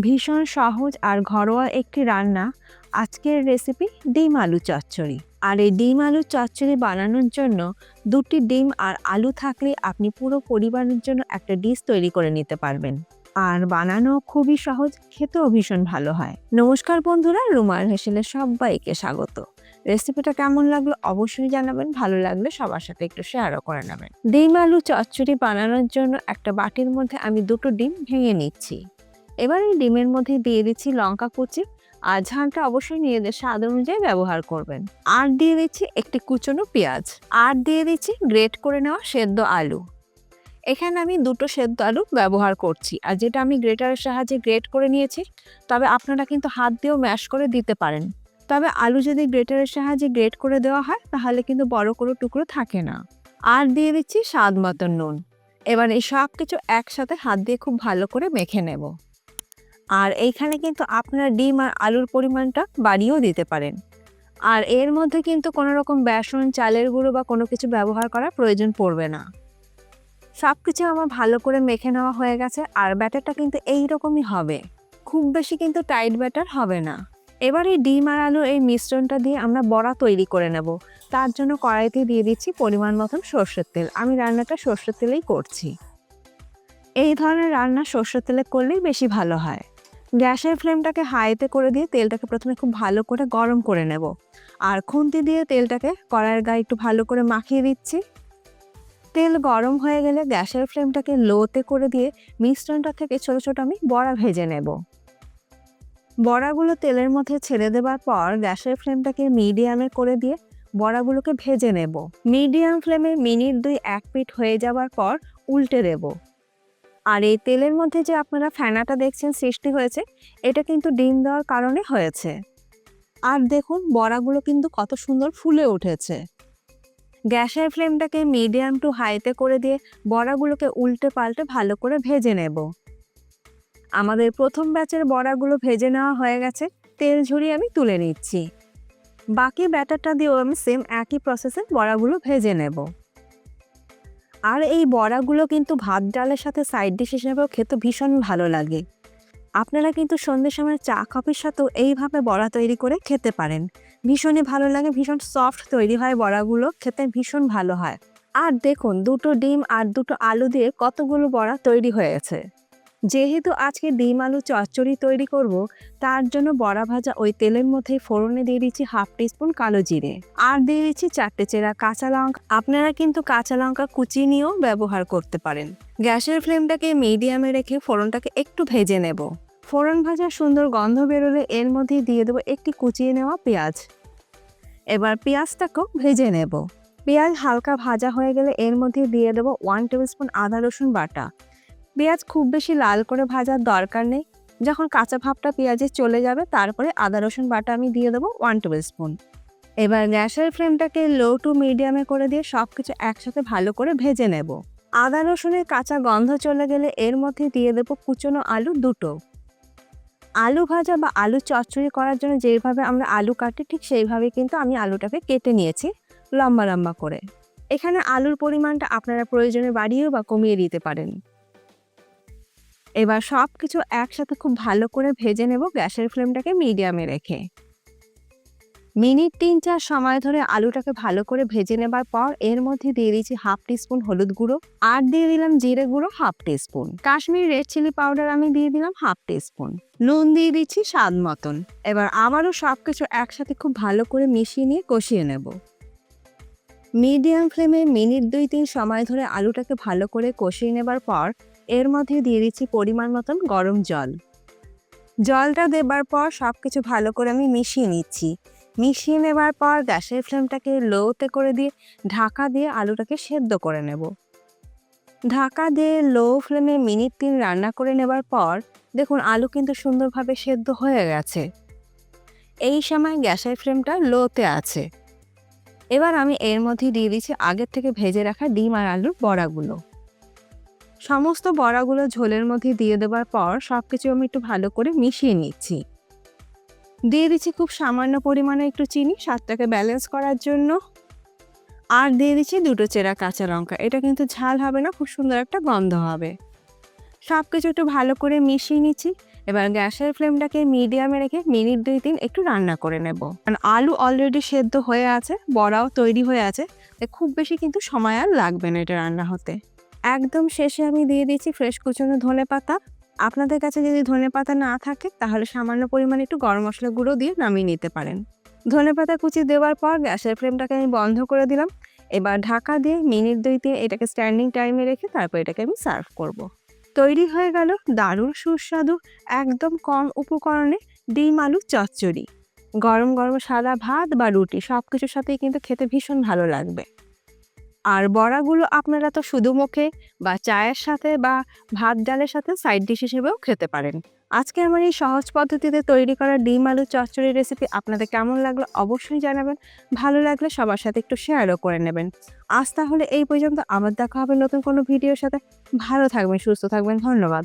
ভীষণ সহজ আর ঘরোয়া একটি রান্না। আজকের রেসিপি ডিম আলু চচ্চড়ি। আর এই ডিম আলু চচ্চড়ি বানানোর জন্য দুটি ডিম আর আলু থাকলে আপনি পুরো পরিবারের জন্য একটা ডিশ তৈরি করে নিতে পারবেন। আর বানানো খুবই সহজ, খেতেও ভীষণ ভালো হয়। নমস্কার বন্ধুরা রুমার হেসেলে সবাইকে স্বাগত। রেসিপিটা কেমন লাগল অবশ্যই জানাবেন, ভালো লাগলে সবার সাথে একটু শেয়ারও করে নেবেন। ডিম আলু চচ্চড়ি বানানোর জন্য একটা বাটির মধ্যে আমি দুটো ডিম ভেঙে নিচ্ছি। এবার এই ডিমের মধ্যে দিয়ে দিচ্ছি লঙ্কা কুচি। আর ঝালটা অবশ্যই নিজেদের স্বাদ অনুযায়ী ব্যবহার করবেন। আর দিয়ে দিচ্ছি একটি কুচনো পেঁয়াজ। আর দিয়ে দিচ্ছি গ্রেট করে নেওয়া সেদ্ধ আলু। এখানে আমি দুটো সেদ্ধ আলু ব্যবহার করছি। আর যেটা আমি গ্রেটারের সাহায্যে গ্রেট করে নিয়েছি, তবে আপনারা কিন্তু হাত দিয়েও ম্যাশ করে দিতে পারেন। তবে আলু যদি গ্রেটারের সাহায্যে গ্রেট করে দেওয়া হয়, তাহলে কিন্তু বড় কোনো টুকরো থাকে না। আর দিয়ে দিচ্ছি স্বাদ মতন নুন। এবার এই সব কিছু একসাথে হাত দিয়ে খুব ভালো করে মেখে নেব। আর এইখানে কিন্তু আপনার ডিম আর আলুর পরিমাণটা বাড়িয়েও দিতে পারেন। আর এর মধ্যে কিন্তু কোনো রকম বেসন, চালের গুঁড়ো বা কোনো কিছু ব্যবহার করার প্রয়োজন পড়বে না। সব কিছু আমার ভালো করে মেখে নেওয়া হয়ে গেছে আর ব্যাটারটা কিন্তু এই রকমই হবে। খুব বেশি কিন্তু টাইট ব্যাটার হবে না। এবার এই ডিম আর আলুর এই মিশ্রণটা দিয়ে আমরা বড়া তৈরি করে নেব। তার জন্য কড়াইতে দিয়ে দিচ্ছি পরিমাণ মতন সর্ষের তেল। আমি রান্নাটা সর্ষের তেলেই করছি। এই ধরনের রান্না সর্ষের তেলে করলেই বেশি ভালো হয়। গ্যাসের ফ্লেমটাকে হাইতে করে দিয়ে তেলটাকে প্রথমে খুব ভালো করে গরম করে নেব। আর খুন্তি দিয়ে তেলটাকে কড়াইয়ের গায়ে একটু ভালো করে মাখিয়ে দিচ্ছি। তেল গরম হয়ে গেলে গ্যাসের ফ্লেমটাকে লোতে করে দিয়ে মিশ্রণটা থেকে ছোট ছোট আমি বড়া ভেজে নেব। বড়াগুলো তেলের মধ্যে ছেড়ে দেওয়ার পর গ্যাসের ফ্লেমটাকে মিডিয়ামে করে দিয়ে বড়াগুলোকে ভেজে নেব। মিডিয়াম ফ্লেমে মিনিট দুই এক পিট হয়ে যাওয়ার পর উল্টে দেব। আর এই তেলের মধ্যে যে আপনারা ফেনাটা দেখছেন সৃষ্টি হয়েছে, এটা কিন্তু ডিম দেওয়ার কারণে হয়েছে। আর দেখুন, বড়াগুলো কিন্তু কত সুন্দর ফুলে উঠেছে। গ্যাসের ফ্লেমটাকে মিডিয়াম টু হাইতে করে দিয়ে বড়াগুলোকে উল্টে পাল্টে ভালো করে ভেজে নেব। আমাদের প্রথম ব্যাচের বড়াগুলো ভেজে নেওয়া হয়ে গেছে, তেল ঝরিয়ে আমি তুলে নিচ্ছি। বাকি ব্যাটারটা দিয়েও আমি সেম একই প্রসেসে বড়াগুলো ভেজে নেব। আর এই বড়াগুলো কিন্তু ভাত ডালের সাথে সাইড ডিশ হিসেবেও খেতে ভীষণ ভালো লাগে। আপনারা কিন্তু সন্ধ্যের সময় চা, কফির সাথেও এইভাবে বড়া তৈরি করে খেতে পারেন। ভীষণই ভালো লাগে, ভীষণ সফট তৈরি হয় বড়াগুলো, খেতে ভীষণ ভালো হয়। আর দেখুন, দুটো ডিম আর দুটো আলু দিয়ে কতগুলো বড়া তৈরি হয়েছে। যেহেতু আজকে ডিম আলু চচ্চড়ি তৈরি করব, তার জন্য বড়া ভাজা ওই তেলের মধ্যে ফোড়নে দিয়ে দিচ্ছি হাফ টিস্পুন কালো জিরে। আর দিয়ে দিচ্ছি চারটে চেরা কাঁচা লঙ্কা। আপনারা কিন্তু কাঁচা লঙ্কা কুচি নিয়েও ব্যবহার করতে পারেন। গ্যাসের ফ্লেমটাকে মিডিয়ামে রেখে ফোড়নটাকে একটু ভেজে নেব। ফোড়ন ভাজা সুন্দর গন্ধ বেরোলে এর মধ্যে দিয়ে দেবো একটি কুচিয়ে নেওয়া পেঁয়াজ। এবার পেঁয়াজটাকেও ভেজে নেব। পেঁয়াজ হালকা ভাজা হয়ে গেলে এর মধ্যে দিয়ে দেবো ওয়ান টেবিল স্পুন আদা রসুন বাটা। পেঁয়াজ খুব বেশি লাল করে ভাজার দরকার নেই। যখন কাঁচা ভাবটা পেঁয়াজে চলে যাবে, তারপরে আদা, রসুন বাটা আমি দিয়ে দেবো ওয়ান টেবিল স্পুন এবার গ্যাসের ফ্লেমটাকে লো টু মিডিয়ামে করে দিয়ে সব কিছু একসাথে ভালো করে ভেজে নেব। আদা, রসুনের কাঁচা গন্ধ চলে গেলে এর মধ্যে দিয়ে দেবো কুচনো আলু দুটো। আলু ভাজা বা আলু চচ্চড়ি করার জন্য যেভাবে আমরা আলু কাটি, ঠিক সেইভাবে কিন্তু আমি আলুটাকে কেটে নিয়েছি লম্বা লম্বা করে। এখানে আলুর পরিমাণটা আপনারা প্রয়োজনে বাড়িয়েও বা কমিয়ে দিতে পারেন। এবার সব কিছু একসাথে খুব ভালো করে ভেজে নেব গ্যাসের ফ্লেমটাকে মিডিয়ামে রেখে। মিনিট তিন চার সময় ধরে আলুটাকে ভালো করে ভেজে নেবার পর এর মধ্যে দিয়ে দিয়েছি হাফ টিস্পুন হলুদ গুঁড়ো আর দিয়ে দিলাম জিরে গুঁড়ো half teaspoon. Kashmir red chilli powder আমি দিয়ে দিলাম হাফ টিস্পুন। নুন দিয়ে দিচ্ছি স্বাদ মতন। এবার আবারও সব কিছু একসাথে খুব ভালো করে মিশিয়ে নিয়ে কষিয়ে নেব। মিডিয়াম ফ্লেমে মিনিট দুই তিন সময় ধরে আলুটাকে ভালো করে কষিয়ে নেবার পর এর মধ্যে দিয়ে দিচ্ছি পরিমাণ মতন গরম জল। জলটা দেবার পর সব কিছু ভালো করে আমি মিশিয়ে নিচ্ছি। মিশিয়ে নেবার পর গ্যাসের ফ্লেমটাকে লোতে করে দিয়ে ঢাকা দিয়ে আলুটাকে সেদ্ধ করে নেব। ঢাকা দিয়ে লো ফ্লেমে মিনিট তিন রান্না করে নেবার পর দেখুন আলু কিন্তু সুন্দরভাবে সেদ্ধ হয়ে গেছে। এই সময় গ্যাসের ফ্লেমটা লোতে আছে। এবার আমি এর মধ্যে দিয়ে দিচ্ছি আগের থেকে ভেজে রাখা ডিম আর আলুর বড়াগুলো। সমস্ত বড়াগুলো ঝোলের মধ্যে দিয়ে দেওয়ার পর সব কিছু আমি একটু ভালো করে মিশিয়ে নিচ্ছি। দিয়ে দিচ্ছি খুব সামান্য পরিমাণে একটু চিনি স্বাদটাকে ব্যালেন্স করার জন্য। আর দিয়ে দিচ্ছি দুটো চেরা কাঁচা লঙ্কা। এটা কিন্তু ঝাল হবে না, খুব সুন্দর একটা গন্ধ হবে। সব কিছু একটু ভালো করে মিশিয়ে নিচ্ছি। এবার গ্যাসের ফ্লেমটাকে মিডিয়ামে রেখে মিনিট দুই তিন একটু রান্না করে নেব। কারণ আলু অলরেডি সেদ্ধ হয়ে আছে, বড়াও তৈরি হয়ে আছে খুব বেশি কিন্তু সময় আর লাগবে না এটা রান্না হতে। একদম শেষে আমি দিয়ে দিয়েছি ফ্রেশ কুচনো ধনে পাতা। আপনাদের কাছে যদি ধনে পাতা না থাকে, তাহলে সামান্য পরিমাণে একটু গরম মশলা গুঁড়ো দিয়ে নামিয়ে নিতে পারেন। ধনে পাতা কুচি দেওয়ার পর গ্যাসের ফ্লেমটাকে আমি বন্ধ করে দিলাম। এবার ঢাকা দিয়ে মিনিট দুই দিয়ে এটাকে স্ট্যান্ডিং টাইমে রেখে তারপর এটাকে আমি সার্ভ করব। তৈরি হয়ে গেল দারুণ সুস্বাদু, একদম কম উপকরণে ডিম আলু চচ্চড়ি। গরম গরম সাদা ভাত বা রুটি সব কিছুর সাথেই কিন্তু খেতে ভীষণ ভালো লাগবে। আর বড়াগুলো আপনারা তো শুধু মুখে বা চায়ের সাথে বা ভাত ডালের সাথে সাইড ডিশ হিসেবেও খেতে পারেন। আজকে আমার এই সহজ পদ্ধতিতে তৈরি করা ডিম আলু চচ্চড়ি রেসিপি আপনাদের কেমন লাগল অবশ্যই জানাবেন। ভালো লাগলে সবার সাথে একটু শেয়ারও করে নেবেন। আজ তাহলে এই পর্যন্ত, আবার দেখা হবে নতুন কোনো ভিডিওর সাথে। ভালো থাকবেন, সুস্থ থাকবেন, ধন্যবাদ।